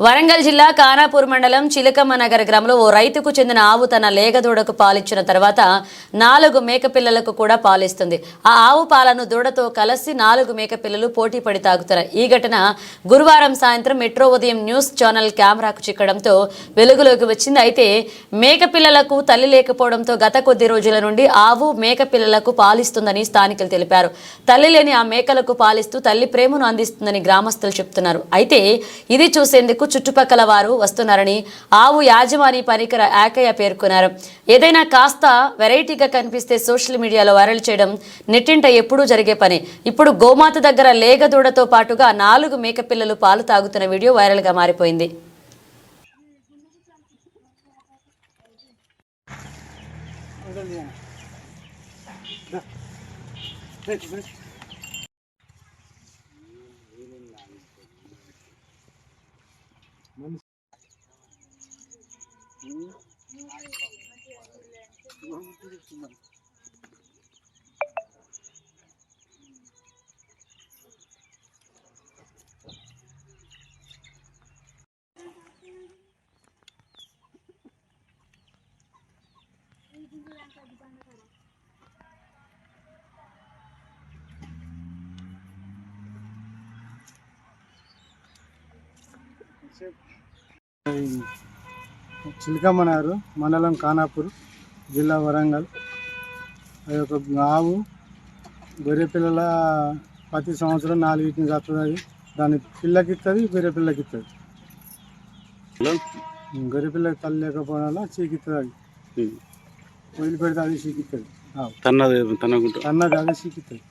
వరంగల్ జిల్లా కానాపూర్ మండలం చిలకమ్మ నగర్ గ్రామంలో ఓ రైతుకు చెందిన ఆవు తన లేగదూడకు పాలిచ్చిన తర్వాత నాలుగు మేకపిల్లలకు కూడా పాలిస్తుంది. ఆ ఆవు పాలను దూడతో కలిసి నాలుగు మేకపిల్లలు పోటీ పడి తాగుతారు ఈ ఘటన గురువారం సాయంత్రం మెట్రో ఉదయం న్యూస్ ఛానల్ కెమెరాకు చిక్కడంతో వెలుగులోకి వచ్చింది. అయితే మేకపిల్లలకు తల్లి లేకపోవడంతో గత కొద్ది రోజుల నుండి ఆవు మేకపిల్లలకు పాలిస్తుందని స్థానికులు తెలిపారు. తల్లి లేని ఆ మేకలకు పాలిస్తూ తల్లి ప్రేమను అందిస్తుందని గ్రామస్తులు చెప్తున్నారు. అయితే ఇది చూసేందుకు చుట్టుపక్కల వారు వస్తున్నారని ఆవు యాజమాని పనికర ఆకయ్య పేర్కొన్నారు. ఏదైనా కాస్త వెరైటీగా కనిపిస్తే సోషల్ మీడియాలో వైరల్ చేయడం నెట్టింట ఎప్పుడూ జరిగే పని. ఇప్పుడు గోమాత దగ్గర లేగదూడతో పాటుగా నాలుగు మేకపిల్లలు పాలు తాగుతున్న వీడియో వైరల్గా మారిపోయింది. Sip. చిలకమ్మనారు మండలం ఖానాపూర్ జిల్లా వరంగల్. అది ఒక ఆవు గొర్రె పిల్లల ప్రతి సంవత్సరం నాలుగింటిని వస్తుంది అది దాని పిల్లకి ఇస్తుంది గొర్రె పిల్లకి ఇస్తుంది గొర్రె పిల్లకి తల్లి లేకపోవడం వల్ల చీకిస్తుంది అది వదిలిపెడితే అది చీకిస్తుంది తన్నది తనకుంటూ అన్నది అది చీకిస్తుంది